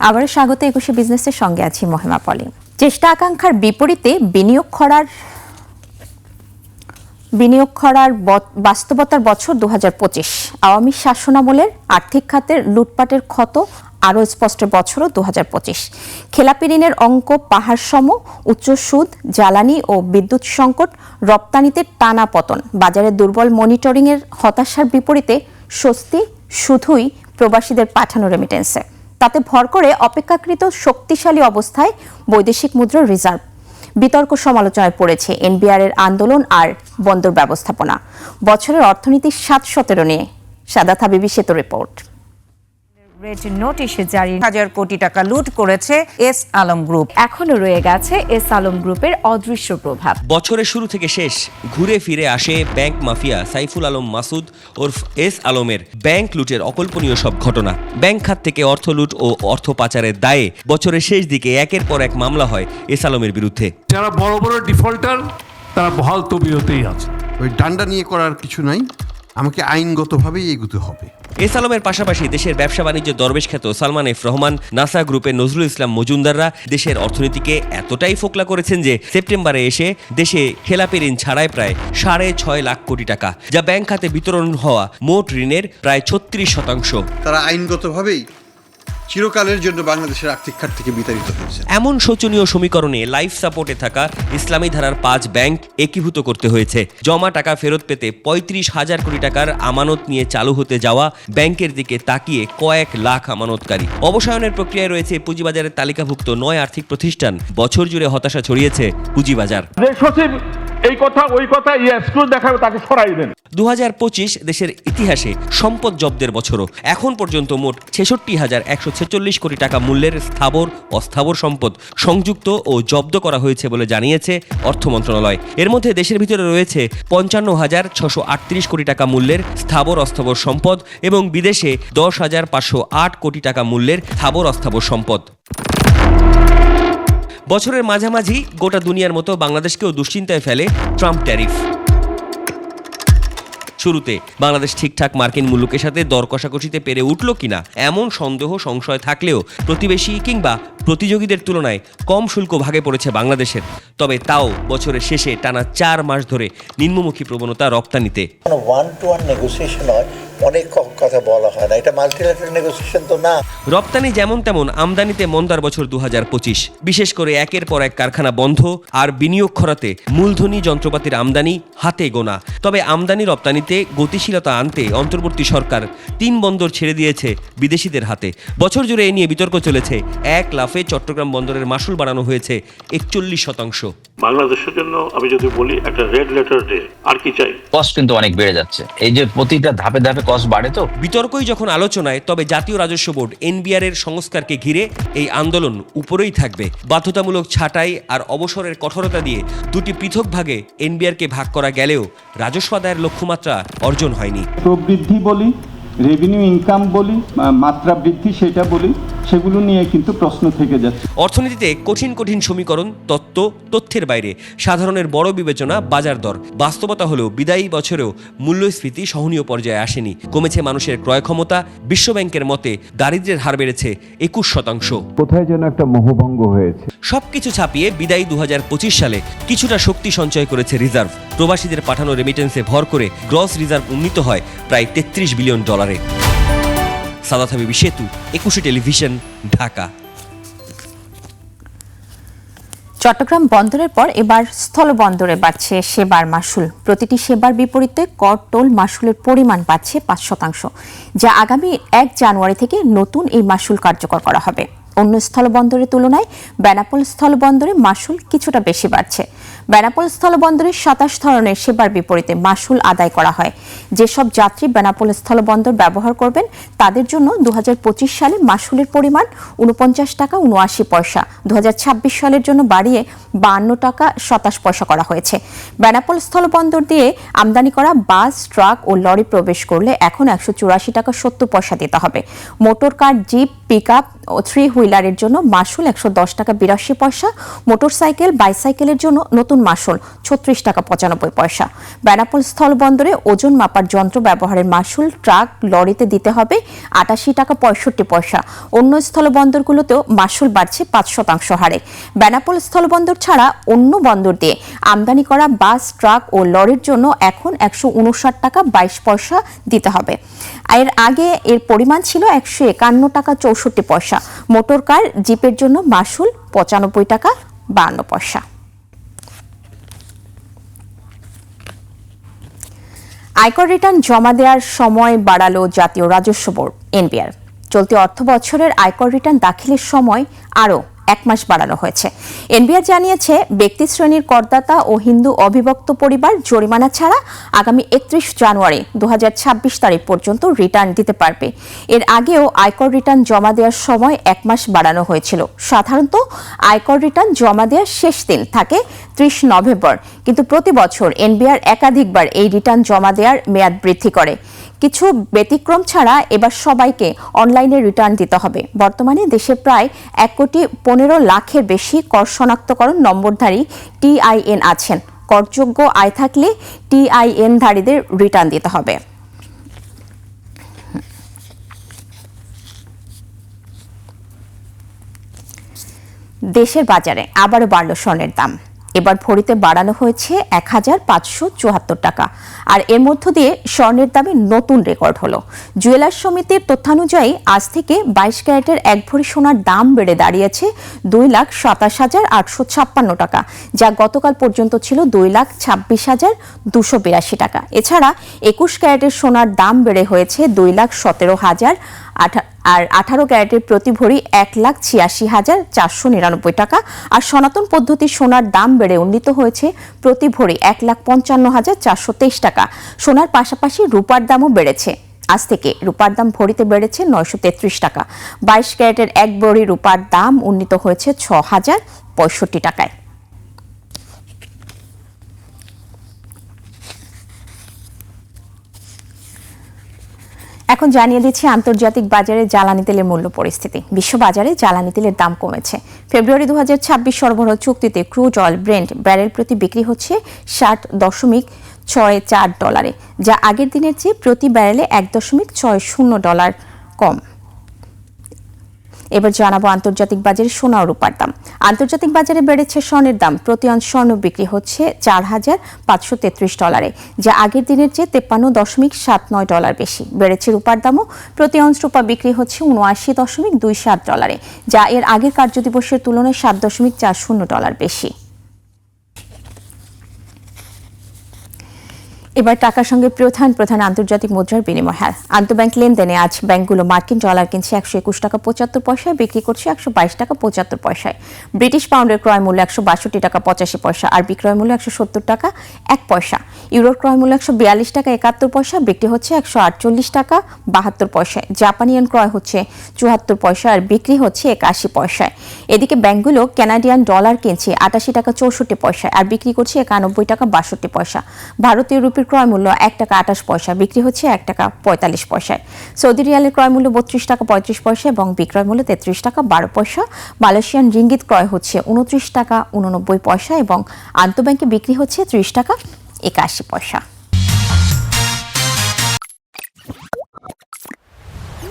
আবারও স্বাগত একুশে বিজনেসের সঙ্গে আছি মহিমা পলি। চেষ্টা আকাঙ্ক্ষার বিপরীতে বিনিয়োগ খরার বিনিয়োগ খরার ব- বাস্তবতার বছর দু হাজার পঁচিশ। আওয়ামী শাসনামলের আর্থিক খাতের লুটপাটের ক্ষত আরও স্পষ্ট বছরও দু হাজার পঁচিশ। খেলাপি ঋণের অঙ্ক, পাহাড় সম, উচ্চ সুদ, জ্বালানি ও বিদ্যুৎ সংকট রপ্তানিতে টানা পতন। বাজারে দুর্বল মনিটরিংয়ের হতাশার বিপরীতে স্বস্তি শুধুই প্রবাসীদের পাঠানো রেমিটেন্সে তাতে ভর করে অপেক্ষাকৃত শক্তিশালী অবস্থায় বৈদেশিক মুদ্রা রিজার্ভ। বিতর্ক সমালোচনায় পড়েছে এনবিআর এর আন্দোলন আর বন্দর ব্যবস্থাপনা। বছরের অর্থনীতির সাত সতেরো নিয়ে। সাদা থাবিবি সেতু রিপোর্ট। রেড নোটিশ জারি। হাজার কোটি টাকা লুট করেছে এস আলম গ্রুপ। এখনও রয়ে গেছে এস আলম গ্রুপের অদৃশ্য প্রভাব। বছরের শুরু থেকে শেষ ঘুরে ফিরে আসে ব্যাংক মাফিয়া সাইফুল আলম মাসুদ ওরফ এস আলমের ব্যাংক লুটের অকল্পনীয় সব ঘটনা। ব্যাংক খাত থেকে অর্থ লুট ও অর্থ পাচারের দায়ে বছরের শেষ দিকে একের পর এক মামলা হয় এস আলমের বিরুদ্ধে। যারা বড় বড় ডিফল্টার তারা বহাল তবিয়তেই আছে। ওই ডান্ডা নিয়ে করার কিছু নাই। আমাকে আইনগতভাবেই এগুতে হবে। এস আলমের পাশাপাশি দেশের ব্যবসা বাণিজ্য দরবেশ খ্যাত সালমান এফ রহমান নাসা গ্রুপের নজরুল ইসলাম মজুমদাররা দেশের অর্থনীতিকে এতটাই ফোকলা করেছেন যে সেপ্টেম্বরে এসে দেশে খেলাপি ঋণ ছাড়ায় প্রায় সাড়ে ছয় লাখ কোটি টাকা যা ব্যাংক খাতে বিতরণ হওয়া মোট ঋণের প্রায় ছত্রিশ শতাংশ। তারা আইনগতভাবেই চিরকালের জন্য বাংলাদেশের আর্থিক খাত থেকে বিতাড়িত হয়েছে। এমন শোচনীয় সমীকরণে লাইফ সাপোর্টে থাকা ইসলামী ধারার পাঁচ ব্যাংক একীভূত করতে হয়েছে। জমা টাকা ফেরত পেতে পঁয়ত্রিশ হাজার কোটি টাকার আমানত নিয়ে চালু হতে যাওয়া ব্যাংকের দিকে তাকিয়ে কয়েক লাখ আমানতকারী। অবসায়নের প্রক্রিয়ায় রয়েছে পুঁজিবাজারের তালিকাভুক্ত নয় আর্থিক প্রতিষ্ঠান। বছর জুড়ে হতাশা ছড়িয়েছে পুঁজিবাজার। সচিব এই কথা, ওই কথা, এই এক্সক্লুড দেখাবে, তাকে সরাই দেন। দু হাজার পঁচিশ দেশের ইতিহাসে সম্পদ জব্দের বছরও। এখন পর্যন্ত মোট ছেষট্টি হাজার একশো ছেচল্লিশ কোটি টাকা মূল্যের স্থাবর, অস্থাবর সম্পদ সংযুক্ত ও জব্দ করা হয়েছে বলে জানিয়েছে অর্থ মন্ত্রণালয়। এর মধ্যে দেশের ভিতরে রয়েছে পঞ্চান্ন হাজার ছশো আটত্রিশ কোটি টাকা মূল্যের স্থাবর, অস্থাবর সম্পদ এবং বিদেশে দশ হাজার পাঁচশো আট কোটি টাকা মূল্যের স্থাবর, অস্থাবর সম্পদ। বছরের মাঝামাঝি গোটা দুনিয়ার মতো বাংলাদেশকেও দুশ্চিন্তায় ফেলে ট্রাম্প ট্যারিফ। শুরুতে, বাংলাদেশ ঠিকঠাক মার্কিন মূল্যকের সাথে দর কষাকষিতে পেরে উঠল কিনা এমন সন্দেহ, সংশয় থাকলেও প্রতিবেশী কিংবা প্রতিযোগীদের তুলনায় কম শুল্ক ভাগে পড়েছে বাংলাদেশের। তবে তাও বছরের শেষে টানা চার মাস ধরে নিম্নমুখী প্রবণতা রপ্তানিতে। ওয়ান টু ওয়ান নেগোসিয়েশন হয় অনেক কথা বলা হয় না। এটা মাল্টিল্যাটারাল নেগোসিয়েশন তো না। রপ্তানি যেমন তেমন আমদানিতে মন্দার বছর দু বিশেষ করে একের পর এক কারখানা বন্ধ আর বিনিয়োগ খরাতে মূলধনী যন্ত্রপাতির আমদানি হাতে গোনা। তবে আমদানি রপ্তানিতে গতিশীলতা আনতে অন্তর্বর্তী সরকার তিন বন্দর ছেড়ে দিয়েছে বিদেশিদের হাতে। বছর জুড়ে এ নিয়ে বিতর্ক চলেছে। এক লাফে চট্টগ্রাম বন্দরের মাসুল বাড়ানো হয়েছে একচল্লিশ শতাংশ। বাংলাদেশের জন্য আমি যদি বলি একটা রেড লেটার ডে আর কি চাই? কস্ট কিন্তু অনেক বেড়ে যাচ্ছে। এই যে প্রতিটা ধাপে ধাপে কস্ট বাড়ে তো? বিতর্কই যখন আলোচনায় তবে জাতীয় রাজস্ব বোর্ড এনবিআর এর সংস্কারকে ঘিরে এই আন্দোলন উপরেই থাকবে। বাধ্যতামূলক ছাঁটাই আর অবসরের কঠোরতা দিয়ে দুটি পৃথক ভাগে এনবিআরকে ভাগ করা গেলেও রাজস্ব আদায়ের লক্ষ্যমাত্রা অর্জন হয়নি। প্রবৃদ্ধি বলি রেভিনিউ ইনকাম বলি মাত্রা বৃদ্ধি সেটা বলি সেগুলো নিয়ে কিন্তু প্রশ্ন থেকে যাচ্ছে। অর্থনীতিতে কঠিন কঠিন সমীকরণ তত্ত্ব তথ্যের বাইরে সাধারণের বড় বিবেচনা বাজার দর। বাস্তবতা হলেও বিদায়ী বছরেও মূল্যস্ফীতি সহনীয় পর্যায়ে আসেনি। কমেছে মানুষের ক্রয় ক্ষমতা। বিশ্বব্যাংকের মতে দারিদ্র্যের হার বেড়েছে একুশ শতাংশ। কোথায় যেন একটা মোহভঙ্গ হয়েছে। সবকিছু ছাপিয়ে বিদায়ী দু হাজার পঁচিশ সালে কিছুটা শক্তি সঞ্চয় করেছে রিজার্ভ। প্রবাসীদের পাঠানো রেমিটেন্সে ভর করে গ্রস রিজার্ভ উন্নীত হয় প্রায় তেত্রিশ বিলিয়ন ডলারে সাদাত হাবিবি সেতু, একুশে টেলিভিশন, ঢাকা। চট্টগ্রাম বন্দরের পর এবার স্থলবন্দরে বাড়ছে সেবার মাসুল। প্রতিটি সেবার বিপরীতে কর টোল মাসুলের পরিমাণ বাড়ছে পাঁচ শতাংশ, যা আগামী এক জানুয়ারি থেকে নতুন এই মাসুল কার্যকর করা হবে। অন্য স্থলবন্দরের তুলনায় বেনাপোল স্থলবন্দরে মাসুল কিছুটা বেশি বাড়ছে। বেনাপোল স্থলবন্দরে সাতাশ ধরনের সেবার বিপরীতে মাসুল আদায় করা হয়। যেসব যাত্রী বেনাপোল স্থলবন্দর ব্যবহার করবেন, তাদের জন্য দু সালে মাসুলের পরিমাণ উনপঞ্চাশ টাকা উনআশি পয়সা দু সালের জন্য বাড়িয়ে বান্ন টাকা সাতাশ পয়সা করা হয়েছে। বেনাপোল স্থলবন্দর দিয়ে আমদানি করা বাস, ট্রাক ও লরি প্রবেশ করলে এখন একশো চুরাশি টাকা সত্তর পয়সা দিতে হবে। Motor car, jeep pick up ও থ্রি হুইলারের জন্য মাসুল একশো দশ টাকা বিরাশি পয়সা, মোটরসাইকেল, বাইসাইকেলের জন্য নতুন নতুন মাসুল, ছত্রিশ টাকা পঁচানব্বই পয়সা। বেনাপোল স্থলবন্দরে ওজন মাপার যন্ত্র ব্যবহারের মাসুল ট্রাক লরিতে দিতে হবে আটাশি টাকা পঁয়ষট্টি পয়সা। অন্য স্থলবন্দরগুলোতেও মাসুল বাড়ছে পাঁচ শতাংশ হারে। বেনাপোল স্থলবন্দর ছাড়া অন্য বন্দর দিয়ে আমদানি করা বাস, ট্রাক ও লরির জন্য এখন একশো উনষাট টাকা বাইশ পয়সা দিতে হবে। এর আগে এর পরিমাণ ছিল একশো একান্ন টাকা চৌষট্টি পয়সা। মোটর কার জিপের জন্য মাসুল পঁচানব্বই টাকা বান্ন পয়সা। আয়কর রিটার্ন জমা দেওয়ার সময় বাড়ালো জাতীয় রাজস্ব বোর্ড, এনবিআর। চলতি অর্থ বছরের আয়কর রিটার্ন দাখিলের সময় আরও এক মাস বাড়ানো হয়েছে। এনবিআর জানিয়েছে, ব্যক্তি শ্রেণির করদাতা ও হিন্দু অবিভক্ত পরিবার জরিমানা ছাড়া আগামী একত্রিশ জানুয়ারি দু তারিখ পর্যন্ত রিটার্ন দিতে পারবে। এর আগেও আয়কর রিটার্ন জমা দেওয়ার সময় এক মাস বাড়ানো হয়েছিল। সাধারণত আয়কর রিটার্ন জমা দেওয়ার শেষ দিন থাকে ত্রিশ নভেম্বর। কিন্তু প্রতি বছর এনবিআর একাধিকবার এই রিটার্ন জমা দেওয়ার মেয়াদ বৃদ্ধি করে। কিছু ব্যতিক্রম ছাড়া এবার সবাইকে অনলাইনে রিটার্ন দিতে হবে। বর্তমানে দেশে প্রায় এক কোটি পনেরো লাখের বেশি কর শনাক্তকরণ নম্বরধারী টিআইএন আছেন। করযোগ্য আয় থাকলে টিআইএন ধারীদের রিটার্ন দিতে হবে। দেশের বাজারে আবারও বাড়ল স্বর্ণের দাম। এবার ভরিতে বাড়ানো হয়েছে এক হাজার পাঁচশো চুয়াত্তর টাকা। আর এর মধ্য দিয়ে স্বর্ণের দামে নতুন রেকর্ড হলো। জুয়েলার্স সমিতির তথ্যানুযায়ী আজ থেকে বাইশ ক্যারেটের এক ভরি সোনার দাম বেড়ে দাঁড়িয়েছে দুই লাখ সাতাশ হাজার আটশো ছাপ্পান্ন টাকা, যা গতকাল পর্যন্ত ছিল দুই লাখ ছাব্বিশ হাজার দুশো বিরাশি টাকা। এছাড়া একুশ ক্যারেটের সোনার দাম বেড়ে হয়েছে দুই লাখ সতেরো হাজার আঠা- আর আঠারো ক্যারেটের প্রতি ভরি এক লাখ ছিয়াশি হাজার চারশো নিরানব্বই টাকা। আর সনাতন পদ্ধতির সোনার দাম বেড়ে উন্নীত হয়েছে প্রতি ভরি এক লাখ পঞ্চান্ন হাজার চারশো তেইশ টাকা। সোনার পাশাপাশি রূপার দামও বেড়েছে। আজ থেকে রূপার দাম ভরিতে বেড়েছে নয়শো তেত্রিশ টাকা। বাইশ ক্যারেটের এক ভরি রূপার দাম উন্নীত হয়েছে ছ হাজার পঁয়ষট্টি টাকায়। এখন জানিয়ে দিচ্ছি, আন্তর্জাতিক বাজারে জ্বালানি তেলের মূল্য পরিস্থিতি। বিশ্ববাজারে জ্বালানি তেলের দাম কমেছে। ফেব্রুয়ারি দু হাজার ছাব্বিশ সরবরাহ চুক্তিতে ক্রুড অয়েল ব্রেন্ড ব্যারেল প্রতি বিক্রি হচ্ছে ষাট দশমিক ছয় চার ডলারে, যা আগের দিনের চেয়ে প্রতি ব্যারেলে এক দশমিক ছয় শূন্য ডলার কম। এবার জানাব আন্তর্জাতিক বাজারে সোনা রূপার দাম। আন্তর্জাতিক বাজারে বেড়েছে স্বর্ণের দাম। প্রতি অন স্বর্ণ বিক্রি হচ্ছে চার হাজার পাঁচশো তেত্রিশ ডলারে, যা আগের দিনের চেয়ে তেপ্পান্ন দশমিক সাত নয় ডলার বেশি। বেড়েছে রূপার দামও। প্রতি অংশ রূপা বিক্রি হচ্ছে উনআশি দশমিক দুই সাত ডলারে, যা এর আগের কার্যদিবসের তুলনায় সাত দশমিক চার শূন্য ডলার বেশি। এবার টাকার সঙ্গে প্রধান প্রধান আন্তর্জাতিক মুদ্রার বিনিময়। হার আন্তঃব্যাংক লেনদেনে আজ ব্যাংকগুলো মার্কিন ডলার কিনছে একশো একুশ টাকা পঁচাত্তর পয়সায়, বিক্রি করছে একশো বাইশ টাকা পঁচাত্তর পয়সায়। ব্রিটিশ পাউন্ডের ক্রয় মূল্য একশো বাষট্টি টাকা পঁচাশি পয়সা, আর বিক্রয় মূল্য একশো সত্তর টাকা এক পয়সা। ইউরোর ক্রয় মূল্য একশো বিয়াল্লিশ টাকা একাত্তর পয়সা, বিক্রি হচ্ছে একশো আটচল্লিশ টাকা বাহাত্তর পয়সায়। জাপানি য়েন ক্রয় হচ্ছে চুয়াত্তর পয়সা, আর বিক্রি হচ্ছে একাশি পয়সায়। এদিকে ব্যাংকগুলো ক্যানাডিয়ান ডলার কিনছে আটাশি টাকা চৌষট্টি পয়সায়, আর বিক্রি করছে একানব্বই টাকা বাষট্টি পয়সা। ভারতীয় রুপির ক্রয় মূল্য এক টাকা আঠাশ পয়সা, বিক্রি হচ্ছে এক টাকা পঁয়তাল্লিশ পয়সায় সৌদি রিয়ালের ক্রয় মূল্য বত্রিশ টাকা পঁয়ত্রিশ পয়সা এবং বিক্রয় মূল্য তেত্রিশ টাকা বারো পয়সা। মালয়েশিয়ান রিঙ্গিত ক্রয় হচ্ছে উনত্রিশ টাকা উননব্বই পয়সা এবং আন্তঃব্যাংকে বিক্রি হচ্ছে ত্রিশ টাকা একাশি পয়সা।